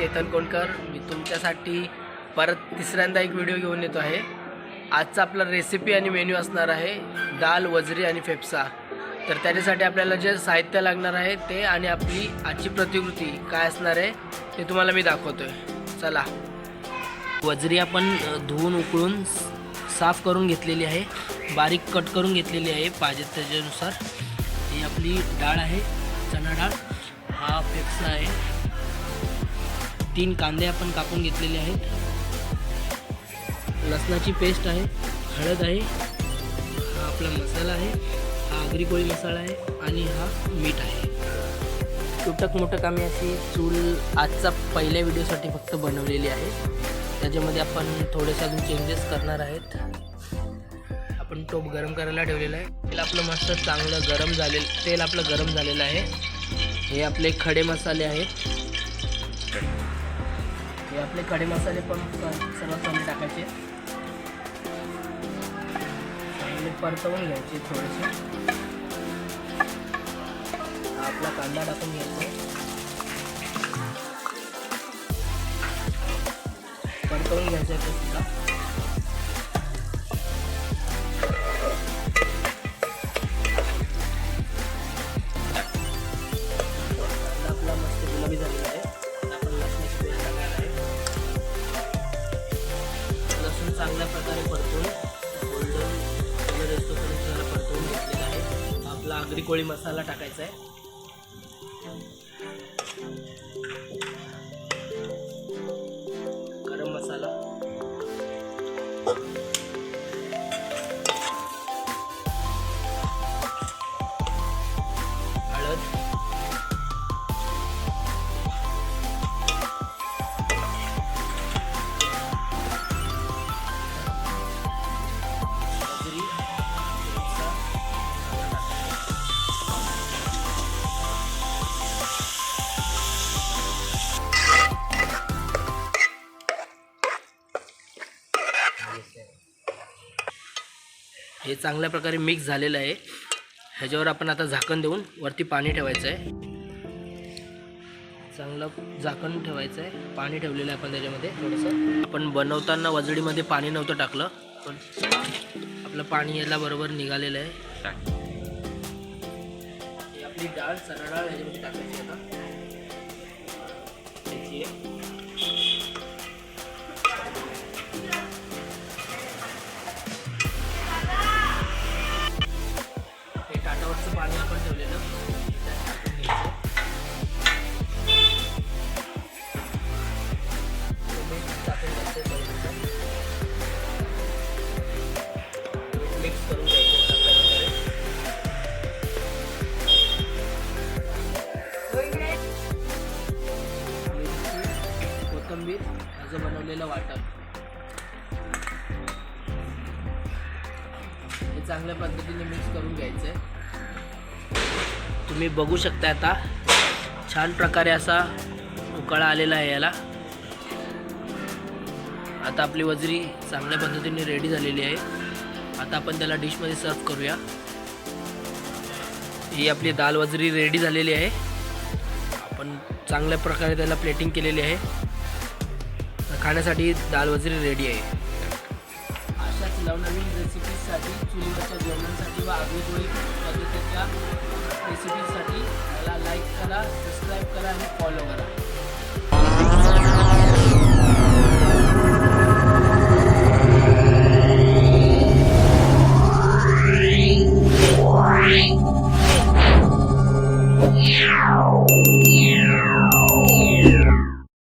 चेतन कोणकर. मी तुमच्यासाठी परत तिसऱ्यांदा एक व्हिडिओ घेऊन येतो आहे. आजचा आपला रेसिपी आणि मेन्यू असणार आहे दाल वजरी आणि फेफसा. तर त्याच्यासाठी आपल्याला जे साहित्य लागणार आहे ते आणि आपली आजची प्रतिकृती काय असणार आहे ते तुम्हाला मी दाखवतो आहे चला. वजरी आपण धुवून उकळून साफ करून घेतलेली आहे. बारीक कट करून घेतलेली आहे पाहिजे त्याच्यानुसार. ही आपली डाळ आहे चणा डाळ. हा फेफसा आहे. तीन कांदे आपण कापून घेतलेले आहेत. लसणाची पेस्ट आहे हळद आहे हा आपला मसाला आहे हा आगरी कोळी मसाला आहे आणि हा मीठ आहे. तुटक मोठक आम्ही अशी चूल आजचा पहिल्या व्हिडिओसाठी फक्त बनवलेली आहे. त्याच्यामध्ये आपण थोडेसे अजून चेंजेस करणार आहेत. आपण टोप गरम करायला ठेवलेला आहे. तेल आपलं मस्त चांगलं गरम झालेलं तेल आपलं गरम झालेलं आहे. हे आपले खडे मसाले आहेत. हे आपले खडे मसाले पण सर्वात कमी टाकायचे. चांगले परतवून घ्यायचे थोडेसे. आपला कांदा टाकून घ्यायचा. परतवून घ्यायचा आहे तो सुद्धा. आहे कोळी मसाला टाकायचा आहे. हे चांगल्या प्रकारे मिक्स झालेलं आहे. ह्याच्यावर आपण आता झाकण देऊन वरती पाणी ठेवायचं आहे चांगलं झाकण ठेवायचं आहे पाणी ठेवलेलं आहे आपण त्याच्यामध्ये थोडंसं. आपण बनवताना वजडीमध्ये पाणी नव्हतं टाकलं पण आपलं पाणी याला बरोबर निघालेलं आहे. आपली डाळ सरळ डाळ याच्यामध्ये टाकायची आता. कोथिंबीर बनवलेलं वाटण हे चांगल्या पद्धतीने मिक्स करून घ्यायचं आहे तुम्ही बघू शकता आता छान प्रकारे असा उकळा आलेला आहे याला. आता आपली वजरी चांगल्या पद्धतीने रेडी झालेली आहे. आता आपण त्याला डिशमध्ये सर्व करूया. ही आपली दाल वजरी रेडी झालेली आहे. आपण चांगल्या प्रकारे त्याला प्लेटिंग केलेली आहे. खाण्यासाठी दाल वजरी रेडी आहे. अशाच नवनवीन रेसिपीजसाठी चुलीवरच्या जेवणांसाठी व आगळीतोळी पद्धतीच्या रेसिपीजसाठी मला लाईक करा सबस्क्राईब करा आणि फॉलो करा.